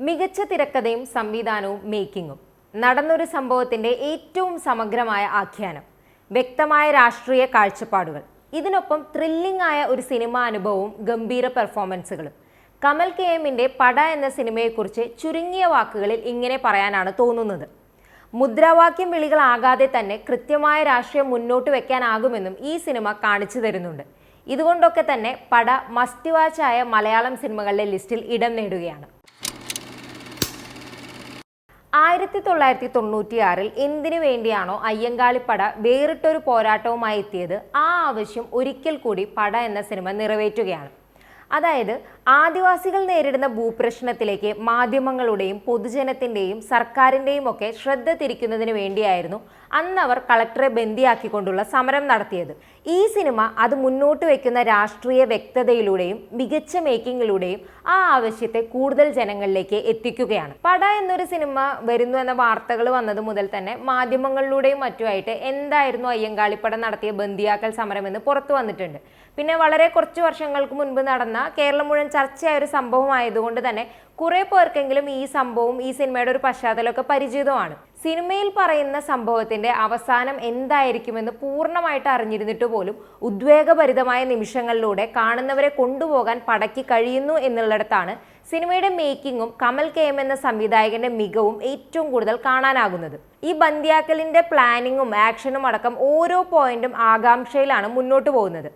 മികച്ച തിരക്കഥയും സംവിധാനവും മേക്കിങ്ങും നടന്നൊരു സംഭവത്തിന്റെ ഏറ്റവും സമഗ്രമായ ആഖ്യാനം. വ്യക്തമായ രാഷ്ട്രീയ കാഴ്ചപ്പാടുകൾ. ഇതിനൊപ്പം ത്രില്ലിംഗ് ആയ ഒരു സിനിമാ അനുഭവവും ഗംഭീര പെർഫോമൻസുകളും കമൽ കെ എമ്മിന്റെ പട എന്ന സിനിമയെക്കുറിച്ച് ചുരുങ്ങിയ വാക്കുകളിൽ ഇങ്ങനെ പറയാനാണ് തോന്നുന്നത്. മുദ്രാവാക്യം വിളികളാകാതെ തന്നെ കൃത്യമായ രാഷ്ട്രീയം മുന്നോട്ട് വെക്കാനാകുമെന്നും ഈ സിനിമ കാണിച്ചു തരുന്നുണ്ട്. ഇതുകൊണ്ടൊക്കെ തന്നെ പട മസ്റ്റ് വാച്ചായ മലയാളം സിനിമകളുടെ ലിസ്റ്റിൽ ഇടം നേടുകയാണ്. ആയിരത്തി തൊള്ളായിരത്തി തൊണ്ണൂറ്റിയാറിൽ എന്തിനു വേണ്ടിയാണോ അയ്യങ്കാളിപ്പട വേറിട്ടൊരു പോരാട്ടവുമായി എത്തിയത്? ആ ആവശ്യം ഒരിക്കൽ കൂടി പട എന്ന സിനിമ നിറവേറ്റുകയാണ്. അതായത് ആദിവാസികൾ നേരിടുന്ന ഭൂപ്രശ്നത്തിലേക്ക് മാധ്യമങ്ങളുടെയും പൊതുജനത്തിന്റെയും സർക്കാരിന്റെയും ഒക്കെ ശ്രദ്ധ തിരിക്കുന്നതിന് വേണ്ടിയായിരുന്നു അന്നവർ കളക്ടറെ ബന്ദിയാക്കിക്കൊണ്ടുള്ള സമരം നടത്തിയത്. ഈ സിനിമ അത് മുന്നോട്ട് വയ്ക്കുന്ന രാഷ്ട്രീയ വ്യക്തതയിലൂടെയും മികച്ച മേക്കിങ്ങിലൂടെയും ആ ആവശ്യത്തെ കൂടുതൽ ജനങ്ങളിലേക്ക് എത്തിക്കുകയാണ്. പട എന്നൊരു സിനിമ വരുന്നു എന്ന വാർത്തകൾ വന്നത് മുതൽ തന്നെ മാധ്യമങ്ങളിലൂടെയും മറ്റുമായിട്ട് എന്തായിരുന്നു അയ്യങ്കാളിപ്പട നടത്തിയ ബന്ധിയാക്കൽ സമരം എന്ന് പുറത്തു വന്നിട്ടുണ്ട്. പിന്നെ വളരെ കുറച്ച് വർഷങ്ങൾക്ക് മുൻപ് നടന്ന കേരളം മുഴുവൻ ചർച്ചയായ ഒരു സംഭവമായതുകൊണ്ട് തന്നെ കുറെ പേർക്കെങ്കിലും ഈ സംഭവം ഈ സിനിമയുടെ ഒരു പശ്ചാത്തലമൊക്കെ പരിചിതമാണ്. സിനിമയിൽ പറയുന്ന സംഭവത്തിന്റെ അവസാനം എന്തായിരിക്കുമെന്ന് പൂർണമായിട്ട് അറിഞ്ഞിരുന്നിട്ട് പോലും ഉദ്വേഗഭരിതമായ നിമിഷങ്ങളിലൂടെ കാണുന്നവരെ കൊണ്ടുപോകാൻ പടക്കി കഴിയുന്നു എന്നുള്ളിടത്താണ് സിനിമയുടെ മേക്കിങ്ങും കമൽ കെ എം എന്ന സംവിധായകന്റെ മികവും ഏറ്റവും കൂടുതൽ കാണാനാകുന്നത്. ഈ ബന്ധിയാക്കലിന്റെ പ്ലാനിങ്ങും ആക്ഷനും അടക്കം ഓരോ പോയിന്റും ആകാംക്ഷയിലാണ് മുന്നോട്ട് പോകുന്നത്.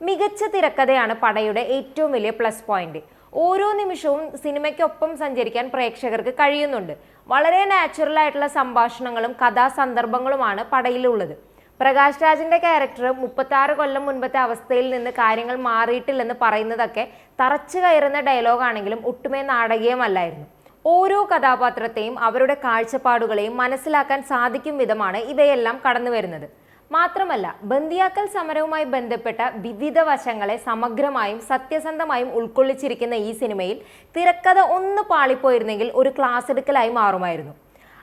മികച്ച തിരക്കഥയാണ് പടയുടെ ഏറ്റവും വലിയ പ്ലസ് പോയിന്റ്. ഓരോ നിമിഷവും സിനിമയ്ക്കൊപ്പം സഞ്ചരിക്കാൻ പ്രേക്ഷകർക്ക് കഴിയുന്നുണ്ട്. വളരെ നാച്ചുറൽ ആയിട്ടുള്ള സംഭാഷണങ്ങളും കഥാസന്ദർഭങ്ങളുമാണ് പടയിലുള്ളത്. പ്രകാശ് രാജിന്റെ ക്യാരക്ടർ മുപ്പത്താറ് കൊല്ലം മുൻപത്തെ അവസ്ഥയിൽ നിന്ന് കാര്യങ്ങൾ മാറിയിട്ടില്ലെന്ന് പറയുന്നതൊക്കെ തറച്ചു കയറുന്ന ഡയലോഗാണെങ്കിലും ഒട്ടുമേ നാടകീയമല്ലായിരുന്നു. ഓരോ കഥാപാത്രത്തെയും അവരുടെ കാഴ്ചപ്പാടുകളെയും മനസ്സിലാക്കാൻ സാധിക്കും വിധമാണ് ഇവയെല്ലാം കടന്നു വരുന്നത് മാത്രമല്ല ബന്ദിയാക്കൽ സമരവുമായി ബന്ധപ്പെട്ട വിവിധ വശങ്ങളെ സമഗ്രമായും സത്യസന്ധമായും ഉൾക്കൊള്ളിച്ചിരിക്കുന്ന ഈ സിനിമയിൽ തിരക്കഥ ഒന്ന് പാളിപ്പോയിരുന്നെങ്കിൽ ഒരു ക്ലാസ് എടുക്കലായി മാറുമായിരുന്നു.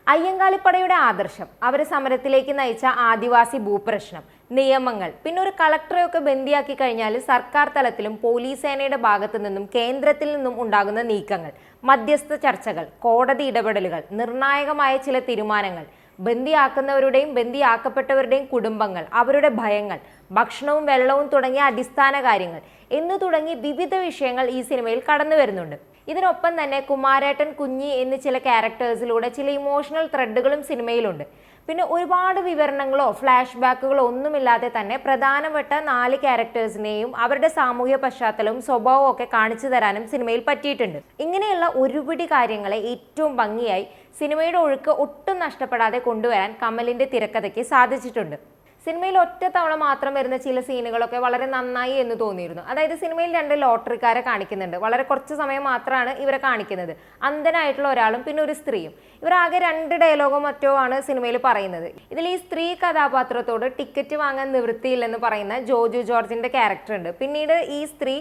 അയ്യങ്കാളിപ്പടയുടെ ആദർശം അവരെ സമരത്തിലേക്ക് നയിച്ച ആദിവാസി ഭൂപ്രശ്നം നിയമങ്ങൾ പിന്നെ ഒരു കളക്ടറെയൊക്കെ ബന്ദിയാക്കി കഴിഞ്ഞാൽ സർക്കാർ തലത്തിലും പോലീസ് സേനയുടെ ഭാഗത്തു നിന്നും കേന്ദ്രത്തിൽ നിന്നും ഉണ്ടാകുന്ന നീക്കങ്ങൾ മധ്യസ്ഥ ചർച്ചകൾ കോടതി ഇടപെടലുകൾ നിർണായകമായ ചില തീരുമാനങ്ങൾ ബന്ദിയാക്കുന്നവരുടെയും ബന്ദിയാക്കപ്പെട്ടവരുടെയും കുടുംബങ്ങൾ അവരുടെ ഭയങ്ങൾ ഭക്ഷണവും വെള്ളവും തുടങ്ങിയ അടിസ്ഥാന കാര്യങ്ങൾ. എന്നു തുടങ്ങി വിവിധ വിഷയങ്ങൾ ഈ സിനിമയിൽ കടന്നു വരുന്നുണ്ട് ഇതിനൊപ്പം തന്നെ കുമാരേട്ടൻ കുഞ്ഞി എന്നീ ചില ക്യാരക്ടേഴ്സിലൂടെ ചില ഇമോഷണൽ ത്രെഡുകളും സിനിമയിലുണ്ട്. പിന്നെ ഒരുപാട് വിവരണങ്ങളോ ഫ്ലാഷ് ബാക്കുകളോ ഒന്നുമില്ലാതെ തന്നെ പ്രധാനപ്പെട്ട നാല് ക്യാരക്ടേഴ്സിനെയും അവരുടെ സാമൂഹ്യ പശ്ചാത്തലവും സ്വഭാവവും ഒക്കെ കാണിച്ചു തരാനും സിനിമയിൽ പറ്റിയിട്ടുണ്ട്. ഇങ്ങനെയുള്ള ഒരുപിടി കാര്യങ്ങളെ ഏറ്റവും ഭംഗിയായി സിനിമയുടെ ഒഴുക്ക് ഒട്ടും നഷ്ടപ്പെടാതെ കൊണ്ടുവരാൻ കമലിന്റെ തിരക്കഥയ്ക്ക് സാധിച്ചിട്ടുണ്ട്. സിനിമയിൽ ഒറ്റ തവണ മാത്രം വരുന്ന ചില സീനുകളൊക്കെ വളരെ നന്നായി എന്ന് തോന്നിയിരുന്നു. അതായത് സിനിമയിൽ രണ്ട് ലോട്ടറിക്കാരെ കാണിക്കുന്നുണ്ട്. വളരെ കുറച്ച് സമയം മാത്രമാണ് ഇവരെ കാണിക്കുന്നത്. അന്ധനായിട്ടുള്ള ഒരാളും പിന്നെ ഒരു സ്ത്രീയും. ഇവർ ആകെ രണ്ട് ഡയലോഗോ മറ്റോ ആണ് സിനിമയിൽ പറയുന്നത്. ഇതിൽ ഈ സ്ത്രീ കഥാപാത്രത്തോട് ടിക്കറ്റ് വാങ്ങാൻ നിവൃത്തിയില്ലെന്ന് പറയുന്ന ജോജു ജോർജിന്റെ ക്യാരക്ടർ ഉണ്ട്. പിന്നീട് ഈ സ്ത്രീ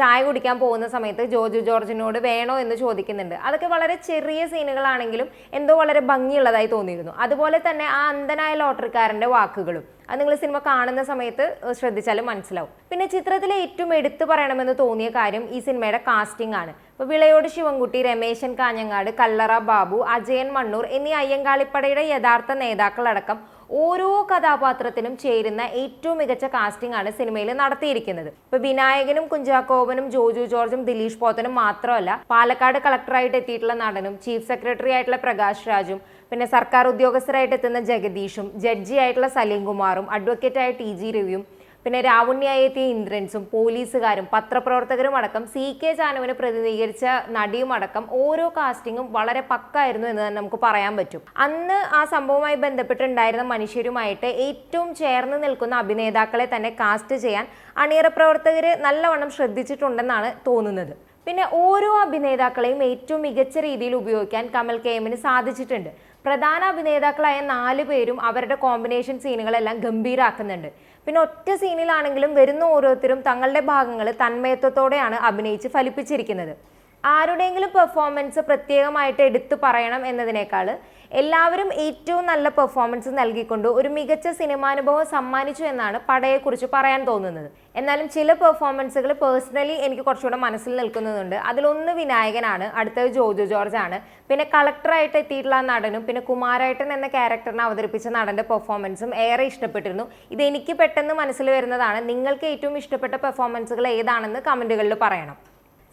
ചായ കുടിക്കാൻ പോകുന്ന സമയത്ത് ജോജു ജോർജിനോട് വേണോ എന്ന് ചോദിക്കുന്നുണ്ട്. അതൊക്കെ വളരെ ചെറിയ സീനുകളാണെങ്കിലും എന്തോ വളരെ ഭംഗിയുള്ളതായി തോന്നിയിരുന്നു. അതുപോലെ തന്നെ ആ അന്ധനായ ലോട്ടറിക്കാരന്റെ വാക്കുകളും. അത് നിങ്ങൾ സിനിമ കാണുന്ന സമയത്ത് ശ്രദ്ധിച്ചാലും മനസ്സിലാവും. പിന്നെ ചിത്രത്തിലെ ഏറ്റവും എടുത്തു പറയണമെന്ന് തോന്നിയ കാര്യം ഈ സിനിമയുടെ കാസ്റ്റിംഗ് ആണ്. ഇപ്പൊ വിളയോട് ശിവൻകുട്ടി രമേശൻ കാഞ്ഞങ്ങാട് കല്ലറ ബാബു അജയൻ മണ്ണൂർ എന്നീ അയ്യങ്കാളിപ്പടയുടെ യഥാർത്ഥ നേതാക്കളടക്കം ഓരോ കഥാപാത്രത്തിനും ചേരുന്ന ഏറ്റവും മികച്ച കാസ്റ്റിംഗ് ആണ് സിനിമയിൽ നടത്തിയിരിക്കുന്നത്. ഇപ്പൊ വിനായകനും കുഞ്ചാക്കോവനും ജോജു ജോർജും ദിലീഷ് പോത്തനും മാത്രമല്ല പാലക്കാട് കളക്ടറായിട്ട് എത്തിയിട്ടുള്ള നടനും ചീഫ് സെക്രട്ടറി ആയിട്ടുള്ള പ്രകാശ് രാജും പിന്നെ സർക്കാർ ഉദ്യോഗസ്ഥരായിട്ട് എത്തുന്ന ജഗദീഷും ജഡ്ജി ആയിട്ടുള്ള സലീം കുമാറും അഡ്വക്കേറ്റായ ടി ജി രവിയും പിന്നെ രാവുണ്ണിയായി എത്തിയ ഇന്ദ്രൻസും പോലീസുകാരും പത്രപ്രവർത്തകരും അടക്കം സി കെ ചാനുവിനെ പ്രതിനിധീകരിച്ച നടിയും അടക്കം ഓരോ കാസ്റ്റിങ്ങും വളരെ പക്കായിരുന്നു എന്ന് തന്നെ നമുക്ക് പറയാൻ പറ്റും. അന്ന് ആ സംഭവവുമായി ബന്ധപ്പെട്ടുണ്ടായിരുന്ന മനുഷ്യരുമായിട്ട് ഏറ്റവും ചേർന്ന് നിൽക്കുന്ന അഭിനേതാക്കളെ തന്നെ കാസ്റ്റ് ചെയ്യാൻ അണിയറ പ്രവർത്തകർ നല്ലവണ്ണം ശ്രദ്ധിച്ചിട്ടുണ്ടെന്നാണ് തോന്നുന്നത്. പിന്നെ ഓരോ അഭിനേതാക്കളെയും ഏറ്റവും മികച്ച രീതിയിൽ ഉപയോഗിക്കാൻ കമൽ കെ എമ്മിന് സാധിച്ചിട്ടുണ്ട്. പ്രധാന അഭിനേതാക്കളായ നാല് പേരും അവരുടെ കോമ്പിനേഷൻ സീനുകളെല്ലാം ഗംഭീരാക്കുന്നുണ്ട്. പിന്നെ ഒറ്റ സീനിലാണെങ്കിലും വരുന്ന ഓരോരുത്തരും തങ്ങളുടെ ഭാഗങ്ങൾ തന്മയത്വത്തോടെയാണ് അഭിനയിച്ച് ഫലിപ്പിച്ചിരിക്കുന്നത്. ആരുടെയെങ്കിലും പെർഫോമൻസ് പ്രത്യേകമായിട്ട് എടുത്തു പറയണം എന്നതിനേക്കാൾ എല്ലാവരും ഏറ്റവും നല്ല പെർഫോമൻസ് നൽകിക്കൊണ്ട് ഒരു മികച്ച സിനിമാനുഭവം സമ്മാനിച്ചു എന്നാണ് പടയെക്കുറിച്ച് പറയാൻ തോന്നുന്നത്. എന്നാലും ചില പെർഫോമൻസുകൾ പേഴ്സണലി എനിക്ക് കുറച്ചുകൂടെ മനസ്സിൽ നിൽക്കുന്നുണ്ട്. അതിലൊന്ന് വിനായകനാണ് അടുത്തത് ജോജു ജോർജ് ആണ്. പിന്നെ കളക്ടറായിട്ട് എത്തിയിട്ടുള്ള നടനും പിന്നെ കുമാരേട്ടൻ എന്ന ക്യാരക്ടറിനെ അവതരിപ്പിച്ച നടന്റെ പെർഫോമൻസും ഏറെ ഇഷ്ടപ്പെട്ടിരുന്നു. ഇത് എനിക്ക് പെട്ടെന്ന് മനസ്സിൽ വരുന്നതാണ്. നിങ്ങൾക്ക് ഏറ്റവും ഇഷ്ടപ്പെട്ട പെർഫോമൻസുകൾ ഏതാണെന്ന് കമന്റുകളിൽ പറയണം.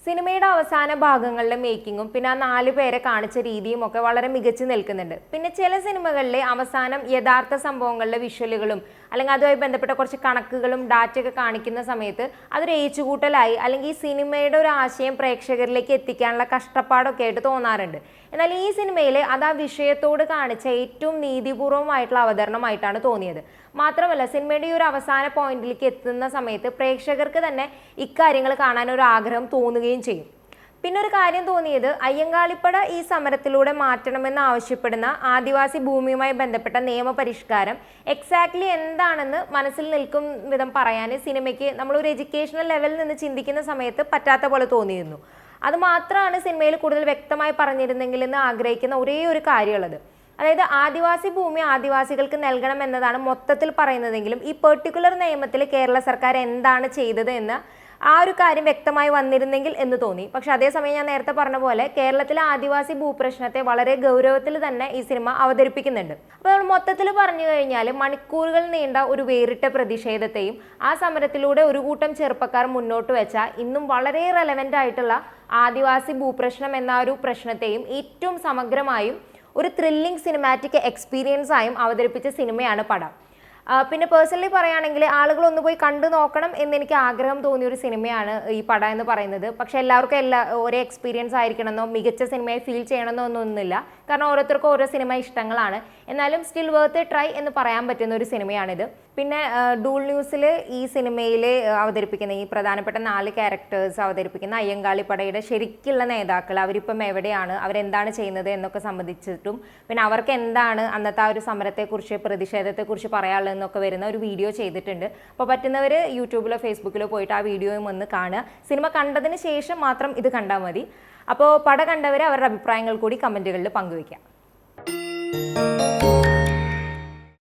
സിനിമയുടെ അവസാന ഭാഗങ്ങളിലെ മേക്കിങ്ങും പിന്നെ ആ നാല് പേരെ കാണിച്ച രീതിയും ഒക്കെ വളരെ മികച്ചു നിൽക്കുന്നുണ്ട്. പിന്നെ ചില സിനിമകളിലെ അവസാനം യഥാർത്ഥ സംഭവങ്ങളിലെ വിഷ്വലുകളും അല്ലെങ്കിൽ അതുമായി ബന്ധപ്പെട്ട കുറച്ച് കണക്കുകളും ഡാറ്റയൊക്കെ കാണിക്കുന്ന സമയത്ത് അതൊരു ഏച്ചുകൂട്ടലായി അല്ലെങ്കിൽ ഈ സിനിമയുടെ ഒരു ആശയം പ്രേക്ഷകരിലേക്ക് എത്തിക്കാനുള്ള കഷ്ടപ്പാടൊക്കെ ആയിട്ട് തോന്നാറുണ്ട്. എന്നാൽ ഈ സിനിമയിൽ അത് ആ വിഷയത്തോട് കാണിച്ച ഏറ്റവും നീതിപൂർവമായിട്ടുള്ള അവതരണമായിട്ടാണ് തോന്നിയത്. മാത്രമല്ല സിനിമയുടെ ഈ ഒരു അവസാന പോയിന്റിലേക്ക് എത്തുന്ന സമയത്ത് പ്രേക്ഷകർക്ക് തന്നെ ഇക്കാര്യങ്ങൾ കാണാൻ ഒരു ആഗ്രഹം തോന്നുകയും ചെയ്യും. പിന്നെ ഒരു കാര്യം തോന്നിയത് അയ്യങ്കാളിപ്പട ഈ സമരത്തിലൂടെ മാറ്റണമെന്ന് ആവശ്യപ്പെടുന്ന ആദിവാസി ഭൂമിയുമായി ബന്ധപ്പെട്ട നിയമപരിഷ്കാരം എക്സാക്ട്ലി എന്താണെന്ന് മനസ്സിൽ നിൽക്കും വിധം പറയാൻ സിനിമയ്ക്ക് നമ്മളൊരു എഡ്യൂക്കേഷണൽ ലെവലിൽ നിന്ന് ചിന്തിക്കുന്ന സമയത്ത് പറ്റാത്ത പോലെ തോന്നിയിരുന്നു. അത് മാത്രമാണ് സിനിമയിൽ കൂടുതൽ വ്യക്തമായി പറഞ്ഞിരുന്നെങ്കിൽ എന്ന് ആഗ്രഹിക്കുന്ന ഒരേ ഒരു കാര്യമുള്ളത്. അതായത് ആദിവാസി ഭൂമി ആദിവാസികൾക്ക് നൽകണം എന്നതാണ് മൊത്തത്തിൽ പറയുന്നതെങ്കിലും ഈ പെർട്ടിക്കുലർ നിയമത്തിൽ കേരള സർക്കാർ എന്താണ് ചെയ്തത് എന്ന് ആ ഒരു കാര്യം വ്യക്തമായി വന്നിരുന്നെങ്കിൽ എന്ന് തോന്നി. പക്ഷെ അതേസമയം ഞാൻ നേരത്തെ പറഞ്ഞ പോലെ കേരളത്തിലെ ആദിവാസി ഭൂപ്രശ്നത്തെ വളരെ ഗൗരവത്തിൽ തന്നെ ഈ സിനിമ അവതരിപ്പിക്കുന്നുണ്ട്. അപ്പോൾ നമ്മൾ മൊത്തത്തിൽ പറഞ്ഞു കഴിഞ്ഞാൽ മണിക്കൂറുകൾ നീണ്ട ഒരു വേറിട്ട പ്രതിഷേധത്തെയും ആ സമരത്തിലൂടെ ഒരു കൂട്ടം ചെറുപ്പക്കാർ മുന്നോട്ട് വെച്ച ഇന്നും വളരെ റെലവെന്റ് ആയിട്ടുള്ള ആദിവാസി ഭൂപ്രശ്നം എന്ന ഒരു പ്രശ്നത്തെയും ഏറ്റവും സമഗ്രമായും ഒരു ത്രില്ലിംഗ് സിനിമാറ്റിക് എക്സ്പീരിയൻസ് ആയും അവതരിപ്പിച്ച സിനിമയാണ് പടം. പിന്നെ പേഴ്സണലി പറയുകയാണെങ്കിൽ ആളുകൾ ഒന്ന് പോയി കണ്ടു നോക്കണം എന്ന് എനിക്ക് ആഗ്രഹം തോന്നിയ ഒരു സിനിമയാണ് ഈ പടം എന്ന് പറയുന്നത്. പക്ഷെ എല്ലാവർക്കും എല്ലാ ഒരേ എക്സ്പീരിയൻസ് ആയിരിക്കണമെന്നോ മികച്ച സിനിമയെ ഫീൽ ചെയ്യണമെന്നോ ഒന്നൊന്നുമില്ല. കാരണം ഓരോരുത്തർക്കും ഓരോ സിനിമ ഇഷ്ടങ്ങളാണ്. എന്നാലും സ്റ്റിൽ വേർത്ത് ട്രൈ എന്ന് പറയാൻ പറ്റുന്ന ഒരു സിനിമയാണിത് പിന്നെ ഡൂൾ ന്യൂസിൽ ഈ സിനിമയിൽ അവതരിപ്പിക്കുന്ന ഈ പ്രധാനപ്പെട്ട നാല് ക്യാരക്ടേഴ്സ് അവതരിപ്പിക്കുന്ന അയ്യങ്കാളിപ്പടയുടെ ശരിക്കുള്ള നേതാക്കൾ അവരിപ്പം എവിടെയാണ്? അവരെന്താണ് ചെയ്യുന്നത് എന്നൊക്കെ സംബന്ധിച്ചിട്ടും പിന്നെ അവർക്ക് എന്താണ് അന്നത്തെ ആ ഒരു സമരത്തെക്കുറിച്ച് പ്രതിഷേധത്തെക്കുറിച്ച് പറയാനുള്ളതെന്നൊക്കെ വരുന്ന ഒരു വീഡിയോ ചെയ്തിട്ടുണ്ട്. അപ്പോൾ പറ്റുന്നവർ യൂട്യൂബിലോ ഫേസ്ബുക്കിലോ പോയിട്ട് ആ വീഡിയോയും ഒന്ന് കാണുക. സിനിമ കണ്ടതിന് ശേഷം മാത്രം ഇത് കണ്ടാൽ മതി. അപ്പോൾ പട കണ്ടവർ അവരുടെ അഭിപ്രായങ്ങൾ കൂടി കമന്റുകളിൽ പങ്കുവയ്ക്കാം.